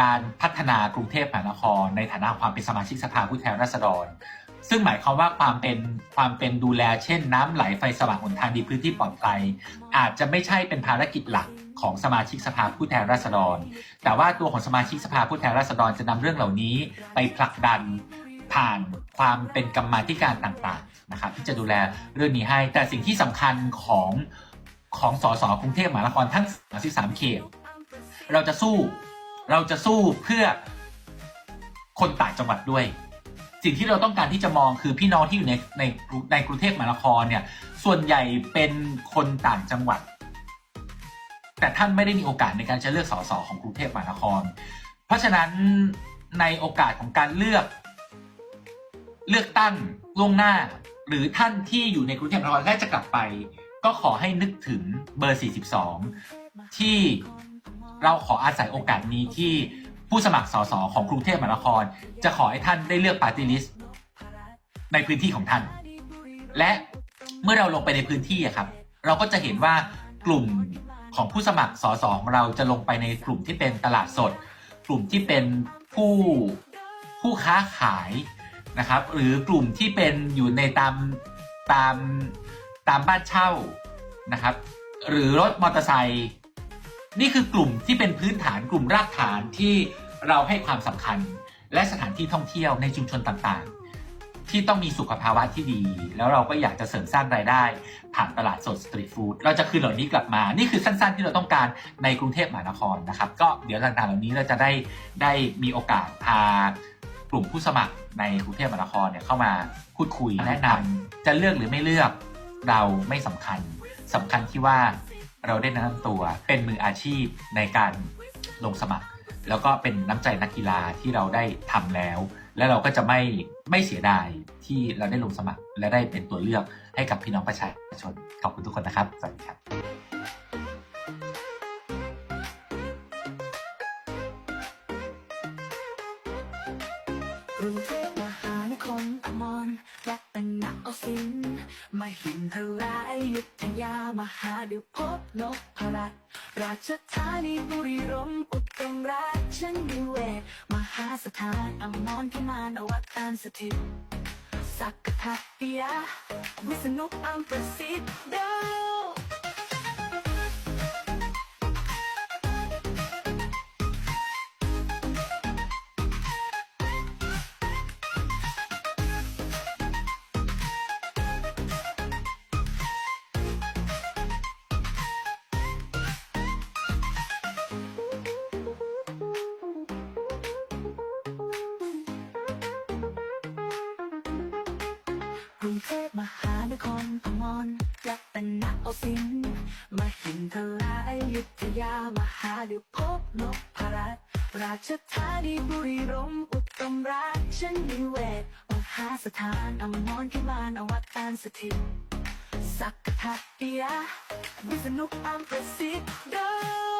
การพัฒนากรุงเทพมหานคร ในฐานะความเป็นสมาชิกสภาผู้แทนราษฎร ซึ่งหมายความว่าความเป็นความเป็นดูแลเช่น น้ำไหลไฟสว่างหนทางดีพื้นที่ปลอดภัยอาจจะไม่ใช่เป็นภารกิจหลักของสมาชิกสภาผู้แทนราษฎร แต่ว่าตัวของสมาชิกสภาผู้แทนราษฎรจะนำเรื่องเหล่านี้ไปผลักดันผ่านความเป็นกรรมาธิการต่างๆนะครับที่จะดูแลเรื่องนี้ให้ แต่สิ่งที่สำคัญของของสสกรุงเทพมหานครทั้ง 33 เขต เราจะสู้ เราจะสู้เพื่อคนต่างจังหวัดด้วย สิ่งที่เราต้องการที่จะมองคือพี่น้องที่อยู่ในในในกรุงเทพมหานครเนี่ยส่วนใหญ่เป็นคนต่างจังหวัด แต่ท่านไม่ได้มีโอกาสในการจะเลือกสสของกรุงเทพมหานคร เพราะฉะนั้นในโอกาสของการเลือก เลือกตั้งล่วงหน้า หรือท่านที่อยู่ในกรุงเทพมหานครและจะกลับไป ก็ขอให้นึกถึงเบอร์ 42 ที่ เราขออาศัยโอกาสนี้ที่ผู้สมัครสสของกรุงเทพมหานคร จะขอให้ท่านได้เลือกปาร์ตี้ลิสต์ในพื้นที่ของท่าน และเมื่อเราลงไปในพื้นที่อะครับ เราก็จะเห็นว่ากลุ่มของผู้สมัครสสของเราจะลงไปในกลุ่มที่เป็นตลาดสด กลุ่มที่เป็นผู้ผู้ค้าขายนะครับ หรือกลุ่มที่เป็นอยู่ในตามตามตามบ้านเช่านะครับ หรือรถมอเตอร์ไซค์ นี่คือกลุ่มที่เป็นพื้นฐานกลุ่มรากฐานที่เราให้ความสำคัญ และสถานที่ท่องเที่ยวในชุมชนต่างๆ ที่ต้องมีสุขภาวะที่ดี แล้วเราก็อยากจะเสริมสร้างรายได้ ผ่านตลาดสดสตรีทฟู้ดเราจะคืนเหล่านี้กลับมา นี่คือสั้น ๆ ที่เราต้องการในกรุงเทพมหานครนะครับ ก็เดี๋ยวต่างๆเหล่านี้เราจะได้ได้มีโอกาสพากลุ่มผู้สมัครในกรุงเทพมหานครเนี่ยเข้ามาพูดคุยแนะนำจะเลือกหรือไม่เลือกเราไม่สำคัญสำคัญที่ว่า เราได้แนะนำตัวเป็นมืออาชีพในการลงสมัคร แล้วก็เป็นน้ำใจนักกีฬาที่เราได้ทำแล้ว และเราก็จะไม่ไม่เสียดายที่เราได้ลงสมัคร และได้เป็นตัวเลือกให้กับพี่น้องประชาชนขอบคุณทุกคนนะครับสวัสดีครับกรุงเทพมหานครอมรและเป็นนักเอาสินมหินทรายุท ธยาหาเดี๋ยวพบนกพรัตราชธานีบุรีรัมย์อุตมราชนิเวศมหาสถานอมรพิมานอวตารสถิตสักกะทัตติยาวิษณุอัมประสิทธิ์เดิ กรุงเทพมหานครพมรและเป็นนักอสินมาหินทรายยุทธยามหาเดี๋ยวพบนกพรัตราชธานีบุรีรัมย์อุตรราชนิเวศน์มหาสถานอมรพิมานอวตารสถิตสักทัตติยาวิษณุอัมประสิทธิ์ดาว